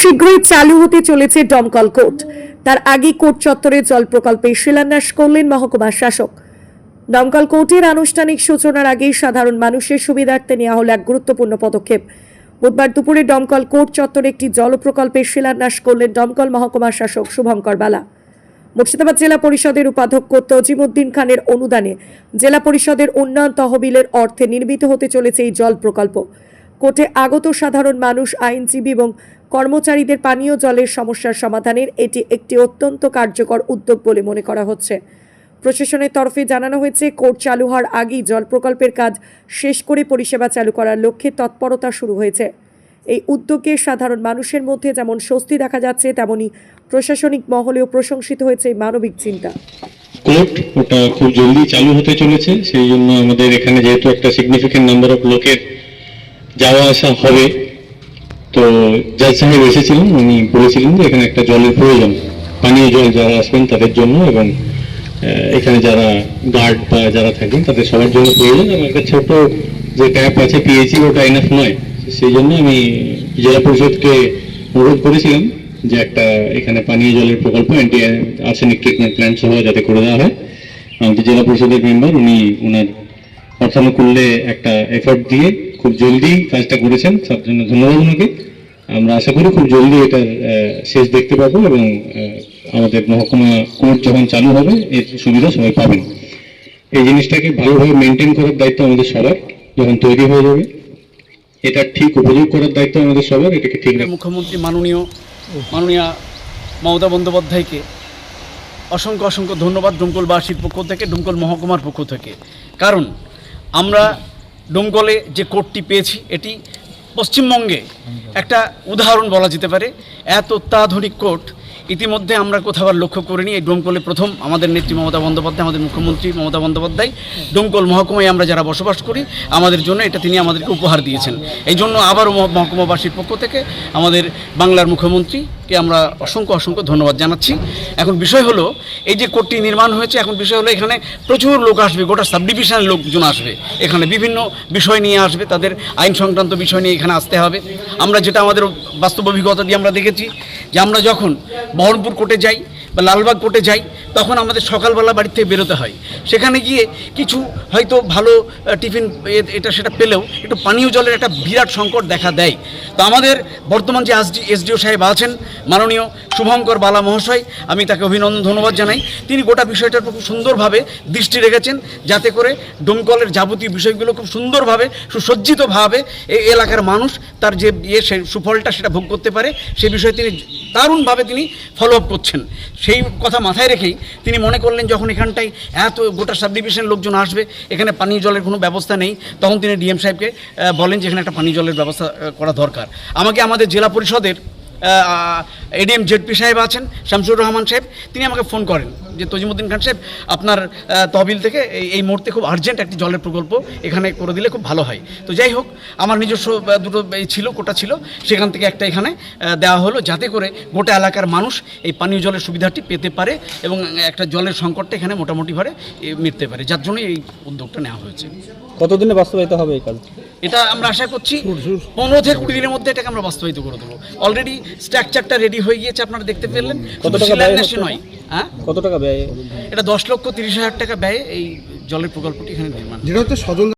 শীঘ্রই চালু হতে চলেছে দমকল কোর্ট। তার আগে কোর্ট চত্বরে জল প্রকল্পে শিলান্যাস করলেন মহকুমা শাসক। দমকল কোর্টের আনুষ্ঠানিক সূচনার আগেই সাধারণ মানুষের সুবিধার্থে নেওয়া হল এক গুরুত্বপূর্ণ পদক্ষেপ। বুধবার দুপুরে দমকল কোর্ট চত্বরে একটি জল প্রকল্পের শিলান্যাস করলেন দমকল মহকুমা শাসক শুভঙ্কর বালা। মুর্শিদাবাদ জেলা পরিষদের উপাধ্যক্ষ তজিমুদ্দিন খানের অনুদানে জেলা পরিষদের উন্নয়ন তহবিলের অর্থে নির্মিত হতে চলেছে এই জল প্রকল্প। কোর্টে আগত সাধারণ মানুষ, আইনজীবী এবং কর্মচারীদের পানীয় জলের সমস্যার সমাধানের এটি একটি অত্যন্ত কার্যকর উদ্যোগ বলে মনে করা হচ্ছে। প্রশাসনের তরফে জানানো হয়েছে, কোর্ট চালু হওয়ার আগেই জল প্রকল্পের কাজ শেষ করে পরিষেবা চালু করার লক্ষ্যে তৎপরতা শুরু হয়েছে। এই উদ্যোগে সাধারণ মানুষের মধ্যে যেমন স্বস্তি দেখা যাচ্ছে, তেমনি প্রশাসনিক মহলেও প্রশংসিত হয়েছে মানবিক চিন্তা। কোর্ট ওটা খুব জলদি চালু হতে চলেছে, সেই জন্য আমাদের এখানে যেহেতু একটা সিগনিফিকেন্ট নাম্বার অফ লোকের যাওয়া আসা হবে। তো জাজ সাহেব এসেছিলেন, উনি বলেছিলেন যে এখানে একটা জলের প্রয়োজন। পানীয় জল যারা আসবেন তাদের জন্য এবং এখানে যারা গার্ড বা যারা থাকেন তাদের সবার জন্য প্রয়োজন। এবং একটা ছোট যে ট্যাপ আছে পিএইচি ওটা এনাফ নয়। সেই জন্য আমি জেলা পরিষদকে অনুরোধ করেছিলাম যে একটা এখানে পানীয় জলের প্রকল্প অ্যান্টি আর্সেনিক ট্রিটমেন্ট প্ল্যান্ট সহ যাতে করে দেওয়া হয়। আমাদের জেলা পরিষদের মেম্বার উনি ওনার অর্থানুকূল্যে একটা এফোর্ট দিয়ে খুব জলদি কাজটা করেছেন, তার জন্য ধন্যবাদ ওনাকে আমরা আশা করি খুব জলদি এটার শেষ দেখতে পাবো এবং আমাদের মহকুমা কোর্ট যখন চালু হবে, এর সুবিধা সবাই পাবেন। এই জিনিসটাকে ভালোভাবে মেনটেন করার দায়িত্ব আমাদের সবার, যখন তৈরি হয়ে যাবে। এটা ঠিক উপযোগ করার দায়িত্ব আমাদের সবার, এটাকে ঠিক মুখ্যমন্ত্রী মাননীয় মাননীয় মমতা বন্দ্যোপাধ্যায়কে অসংখ্য অসংখ্য ধন্যবাদ ডুমকলবাসীর পক্ষ থেকে, ডুমকল মহকুমার পক্ষ থেকে। কারণ আমরা ডুমকলে যে কোর্টটি পেয়েছি এটি পশ্চিমবঙ্গে একটা উদাহরণ বলা যেতে পারে। এত অত্যাধুনিক কোর্ট ইতিমধ্যে আমরা কোথাও আর লক্ষ্য করিনি, এই ডোমকলে প্রথম আমাদের নেত্রী মমতা বন্দ্যোপাধ্যায়, আমাদের মুখ্যমন্ত্রী মমতা বন্দ্যোপাধ্যায় ডোমকল মহকুমায় আমরা যারা বসবাস করি, আমাদের জন্য এটা তিনি আমাদেরকে উপহার দিয়েছেন। এই জন্য আবারও মহকুমাবাসীর পক্ষ থেকে আমাদের বাংলার মুখ্যমন্ত্রীকে আমরা অসংখ্য অসংখ্য ধন্যবাদ জানাচ্ছি। এখন বিষয় হলো, এই যে কোর্টটি নির্মাণ হয়েছে, এখন বিষয় হলো এখানে প্রচুর লোক আসবে, গোটা সাব ডিভিশনের লোকজন আসবে। এখানে বিভিন্ন বিষয় নিয়ে আসবে, তাদের আইন সংক্রান্ত বিষয় নিয়ে এখানে আসতে হবে। আমরা যেটা আমাদের বাস্তব অভিজ্ঞতা দিয়ে আমরা দেখেছি যে আমরা যখন বহরমপুর কোর্টে যাই বা লালবাগ কোর্টে যাই, তখন আমাদের সকালবেলা বাড়ি থেকে বেরোতে হয়। সেখানে গিয়ে কিছু হয়তো ভালো টিফিন এটা সেটা পেলেও একটু পানীয় জলের একটা বিরাট সংকট দেখা দেয়। তো আমাদের বর্তমান যে এসডি এসডিও সাহেব আছেন, মাননীয় শুভঙ্কর বালা মহাশয়, আমি তাকে অভিনন্দন, ধন্যবাদ জানাই। তিনি গোটা বিষয়টার খুব সুন্দরভাবে দৃষ্টি রেখেছেন, যাতে করে ডোমকলের যাবতীয় বিষয়গুলো খুব সুন্দরভাবে, সুসজ্জিতভাবে এই এলাকার মানুষ তার যে ইয়ে সুফলটা সেটা ভোগ করতে পারে, সে বিষয়ে তিনি দারুণভাবে তিনি ফলো আপ করছেন। সেই কথা মাথায় রেখেই তিনি মনে করলেন যখন এখানটায় এত গোটা সাব ডিভিশন লোকজন আসবে, এখানে পানীয় জলের কোনো ব্যবস্থা নেই, তখন তিনি ডিএম সাহেবকে বলেন যে এখানে একটা পানীয় জলের ব্যবস্থা করা দরকার। আমাকে আমাদের জেলা পরিষদের এডিএম জেডপি সাহেব আছেন, শামসুর রহমান সাহেব, তিনি আমাকে ফোন করেন। যে তজিমুদ্দিন খান সাহেব আপনার তহবিল থেকে এই এই মুহূর্তে খুব আর্জেন্ট একটি জলের প্রকল্প এখানে করে দিলে খুব ভালো হয়। তো যাই হোক আমার নিজস্ব দুটো ছিল কোটা ছিল সেখান থেকে একটা এখানে দেওয়া হলো যাতে করে গোটা এলাকার মানুষ এই পানীয় জলের সুবিধাটি পেতে পারে এবং একটা জলের সংকটটা এখানে মোটামুটি ভাবে মিটতে পারে। যার জন্য এই উদ্যোগটা নেওয়া হয়েছে। কতদিনে বাস্তবায়িত হবে এই কাজ? এটা আমরা আশা করছি পনেরো থেকে কুড়ি দিনের মধ্যে এটাকে আমরা বাস্তবায়িত করে দেবো। অলরেডি স্ট্রাকচারটা রেডি হয়ে গিয়েছে আপনারা দেখতে পেলেন। কত টাকা? নয় হ্যাঁ? কত টাকা ব্যয়? এটা দশ লক্ষ তিরিশ হাজার টাকা ব্যয়ে এই জলের প্রকল্পটি এখানে নির্মাণ যেটা হচ্ছে সজল